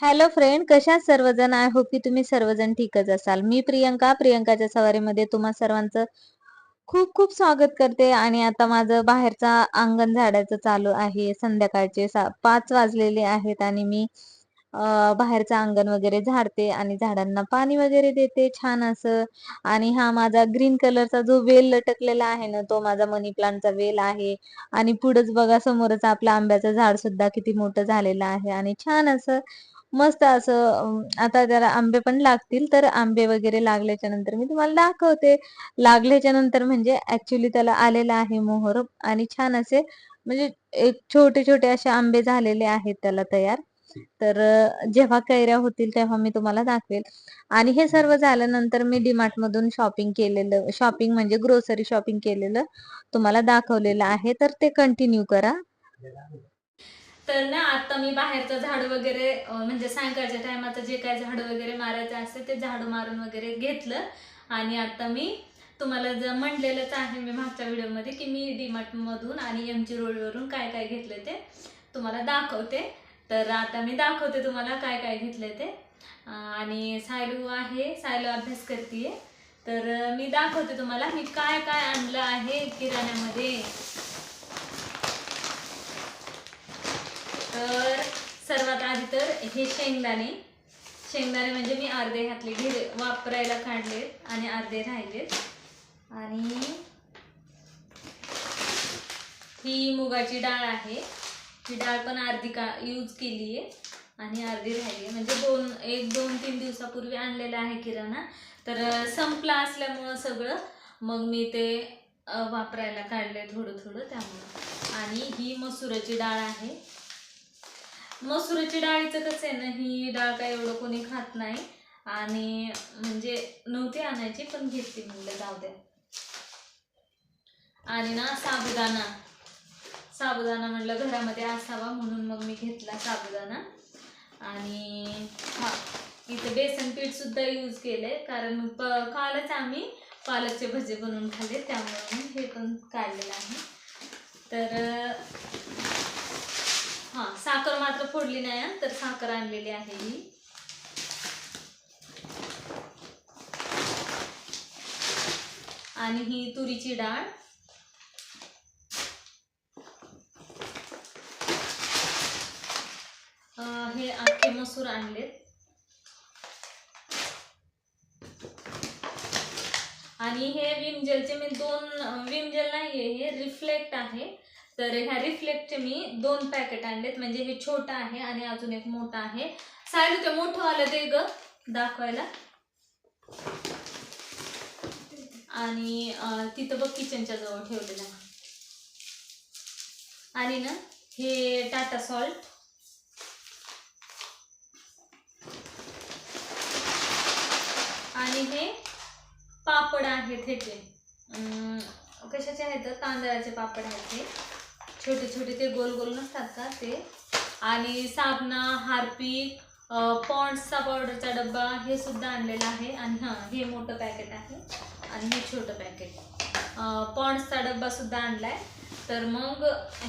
Hello friend कशा सर्वजण? I hope की तुम्ही सर्वजण ठीकच असाल. मी प्रियंका प्रियंकाच्या सवारीमध्ये तुम्हा सर्वांचं खूप खूप स्वागत करते. आणि आता माझं बाहेरचा अंगण झाडायचं चालू आहे. संध्याकाळचे पाच वाजलेले आहेत आणि मी बाहेरचं अंगण वगैरे झाडते आणि झाडांना पाणी वगैरे देते. छान असं. आणि हा माझा ग्रीन कलरचा जो वेल लटकलेला आहे ना तो माझा मनी प्लांटचा वेल आहे. आणि पुढेच बघा समोरच आपलं आंब्याचं झाड सुद्धा किती मोठं झालेलं आहे. आणि छान असं मस्त असं आता जरा आंबे पण लागतील तर आंबे वगैरे लागल्याच्या नंतर मी तुम्हाला दाखवते. लागल्याच्या नंतर म्हणजे ऍक्च्युली त्याला आलेला आहे मोहर आणि छान असे म्हणजे एक छोटे छोटे असे आंबे झालेले आहेत त्याला तयार. तर जेव्हा कैऱ्या होतील तेव्हा मी तुम्हाला दाखवेल. आणि हे सर्व झाल्यानंतर मी डीमार्ट मधून शॉपिंग केलेलं शॉपिंग म्हणजे ग्रोसरी शॉपिंग केलेलं तुम्हाला दाखवलेलं आहे. तर ते कंटिन्यू करा. तर ना आता मी बाहेरचं झाड वगैरे म्हणजे सायंकाळच्या टायमाचं जे काय झाड वगैरे मारायचं असते ते झाड मारून वगैरे घेतलं. आणि आता मी तुम्हाला जर म्हणलेलंच आहे मी मागच्या व्हिडिओमध्ये की मी डीमार्टमधून आणि एम जी रोडवरून काय काय घेतलं ते तुम्हाला दाखवते. तर आता मी दाखवते तुम्हाला काय काय घेतलं ते. आणि सायलू आहे सायलू अभ्यास करते तर मी दाखवते तुम्हाला मी काय काय आणलं आहे किराण्यामध्ये तर सर्वात आधी तर हे शेंगदाणे. शेंगदाणे म्हणजे मी अर्धे घातले घे वापरायला काढलेत आणि अर्धे राहिलेत. आणि ही मुगाची डाळ आहे. ही डाळ पण अर्धी का यूज केली आहे आणि अर्धी राहिली आहे म्हणजे दोन एक दोन तीन दिवसापूर्वी आणलेलं आहे किराणा. तर संपला असल्यामुळं सगळं मग मी ते वापरायला काढले थोडं थोडं त्यामुळं. आणि ही मसुराची डाळ आहे. मसुराची डाळीचं कसं आहे ना ही डाळ काय एवढं कोणी खात नाही. आणि म्हणजे नव्हती आणायची पण घेतली म्हणलं जाऊ द्या. आणि ना साबुदाणा. साबुदाणा म्हणलं घरामध्ये असावा म्हणून मग मी घेतला साबुदाणा. आणि हा इथं बेसन पीठ सुद्धा यूज केलंय कारण प कालच आम्ही पालकचे भजे बनवून खाल्ले त्यामुळे मी हे पण काढलेलं आहे. तर फोडली नाही तर साखर आणलेली आहे ही आणि ही तुरीची डाळ. हे आखे मसूर आणलेत. आणि हे विम जेलचे मी दोन विम जेल नाहीये हे रिफ्लेक्ट आहे. तर ह्या रिफ्लेक्टचे मी दोन पॅकेट आणलेत. म्हणजे हे छोटं आहे आणि अजून एक मोठं आहे. सायलू ते मोठं आलं ते ग. दाखवायला. आणि तिथं बघ किचनच्या जवळ ठेवलेलं. आणि ना हे टाटा सॉल्ट आणि हे पापड आहेत ह्याचे कशाचे आहेत? तांदळाचे पापड आहेत हे. छोटे छोटे ते गोल गोल नसतात का ते? आणि साबणा हार्पिक पॉन्ड्सचा पावडरचा डब्बा हे सुद्धा आणलेला आहे. आणि हां हे मोठं पॅकेट आहे. आणि हे छोटं पॅकेट. पॉन्ड्सचा डब्बा सुद्धा आणलाय. तर मग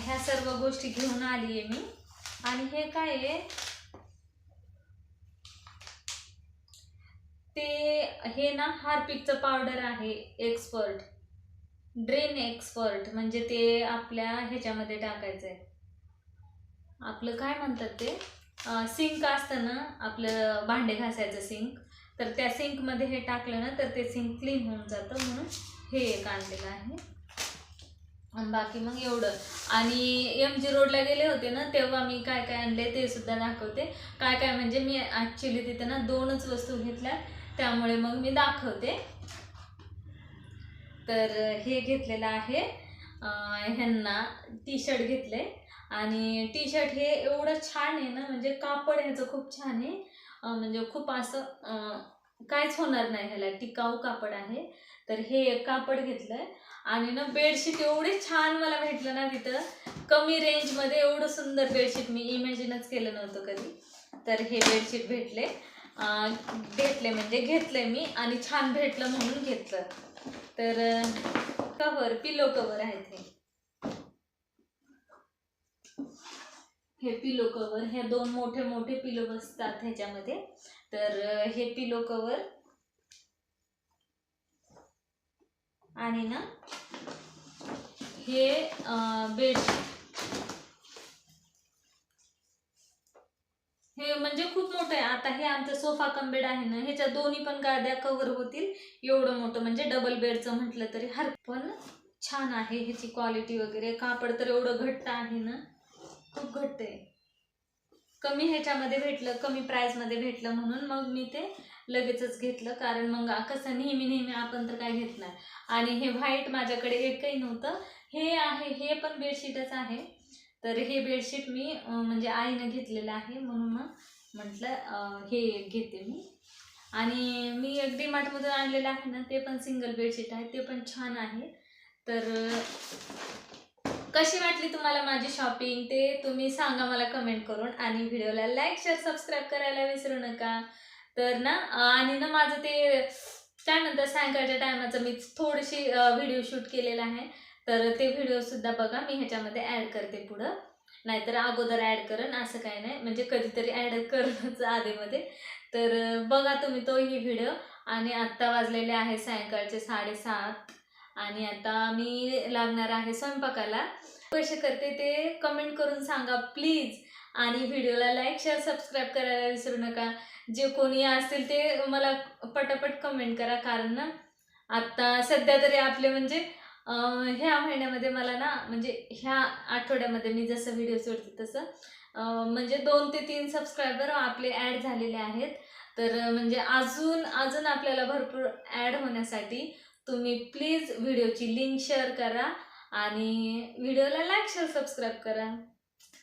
ह्या सर्व गोष्टी घेऊन आली आहे मी. आणि हे काय आहे? ते हे ना हार्पिकचं पावडर आहे एक्सपर्ट. ड्रेन एक्सपर्ट म्हणजे ते आपल्या ह्याच्यामध्ये टाकायचं आहे आपलं काय म्हणतात ते? सिंक असतं ना आपलं भांडे घासायचं सिंक तर त्या सिंकमध्ये हे टाकलं ना तर ते सिंक क्लीन होऊन जातं म्हणून हे एक आणलेलं आहे. बाकी मग एवढं. आणि एम जी रोडला गेले होते ना तेव्हा मी काय काय आणले ते सुद्धा दाखवते. काय काय म्हणजे मी ॲक्च्युली तिथे ना दोनच वस्तू घेतल्या. त्यामुळे मग मी दाखवते. तर हे घेतलेलं आहे. ह्यांना टी शर्ट घेतले आणि टी शर्ट हे एवढं छान आहे ना म्हणजे कापड ह्याचं खूप छान आहे. म्हणजे खूप असं काहीच होणार नाही ह्याला टिकाऊ कापड आहे. तर हे एक कापड घेतलंय. आणि ना बेडशीट एवढे छान मला भेटलं ना तिथं. कमी रेंजमध्ये एवढं सुंदर बेडशीट मी इमॅजिनच केलं नव्हतं कधी. तर हे बेडशीट भेटले. भेटले म्हणजे घेतले मी आणि छान भेटलं म्हणून घेतलं. तर कवर पिलो कवर आहेत हे. हे पिलो कवर हे दोन मोठे मोठे पिलो बसतात ह्याच्यामध्ये. तर हे पिलो कवर आणि ना हे बेडशीट हे म्हणजे खूप मोठं आहे. आता हे आमचं सोफा कम बेड आहे ना ह्याच्या दोन्ही पण गाद्या कव्हर होतील. एवढं मोठं म्हणजे डबल बेडचं म्हटलं तरी हर पण छान आहे ह्याची क्वालिटी वगैरे. कापड तर एवढं घट्ट आहे ना खूप घट्ट आहे. कमी ह्याच्यामध्ये भेटलं कमी प्राईजमध्ये भेटलं म्हणून मग मी ते लगेचच घेतलं. कारण मग कसं नेहमी नेहमी आपण तर काय घेतलं आणि हे व्हाईट माझ्याकडे एकही नव्हतं. हे आहे हे पण बेडशीटच आहे. तर हे बेडशीट मी म्हणजे आईनं घेतलेलं आहे म्हणून मग म्हटलं हे घेते मी. आणि मी एक डीमार्टमधून आणलेलं आहे ना ते पण सिंगल बेडशीट आहे ते पण छान आहे. तर कशी वाटली तुम्हाला माझी शॉपिंग ते तुम्ही सांगा मला कमेंट करून. आणि व्हिडिओला लाईक शेअर सबस्क्राईब करायला विसरू नका. तर ना आणि ना माझं ते काय म्हणतात सायंकाळच्या टायमाचं मी थोडीशी व्हिडिओ शूट केलेला आहे. तर ते व्हिडिओ सुद्धा बघा मी ह्याच्यामध्ये ॲड करते पुढं. नाहीतर अगोदर ॲड करेन असं काही नाही. म्हणजे कधीतरी ॲड करणंच आधीमध्ये. तर बघा तुम्ही तोही व्हिडिओ आणि आत्ता वाजलेले आहे सायंकाळचे साडेसात. आणि आता मी लागणार आहे स्वयंपाकाला. कसे करते ते कमेंट करून सांगा प्लीज आणि व्हिडिओला लाईक शेअर सबस्क्राईब करायला विसरू नका. जे कोणी असतील ते मला पटापट कमेंट करा. कारण ना आत्ता सध्या तरी आपले म्हणजे ह्या महिन्यामध्ये मला ना म्हणजे ह्या आठवड्यामध्ये मी जसं व्हिडिओ सोडते तसं म्हणजे दोन ते तीन सबस्क्रायबर आपले ॲड झालेले आहेत. तर म्हणजे अजून अजून आपल्याला भरपूर ॲड होण्यासाठी तुम्ही प्लीज व्हिडिओची लिंक शेअर करा आणि व्हिडिओला लाईक शेअर सबस्क्राईब करा.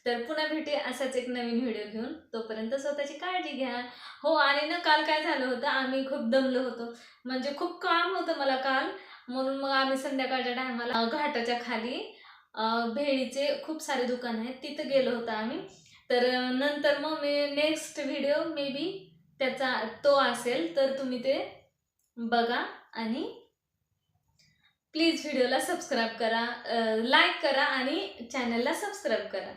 तर पुन्हा भेटे असाच एक नवीन व्हिडिओ घेऊन. तोपर्यंत स्वतःची काळजी घ्या. हो आणि ना काल काय झालं होतं? आम्ही खूप दमलो होतो. म्हणजे खूप काम होतं मला काल. म्हणून मग आम्ही संध्याकाळच्या टायमाला घाटाच्या खाली भेळीचे खूप सारे दुकान आहेत तिथं गेलो होतो आम्ही. तर नंतर मग मी नेक्स्ट व्हिडिओ मे बी त्याचा तो असेल तर तुम्ही ते बघा आणि प्लीज व्हिडिओला सबस्क्राईब करा लाईक करा आणि चॅनलला सबस्क्राईब करा.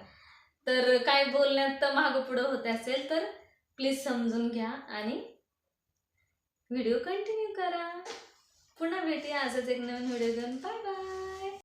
तर काय बोलण्यात तर मागं पुढं होत असेल तर प्लीज समजून घ्या आणि व्हिडिओ कंटिन्यू करा. पुन्हा भेटूया. असंच एक नवीन व्हिडिओ घेऊन. Bye bye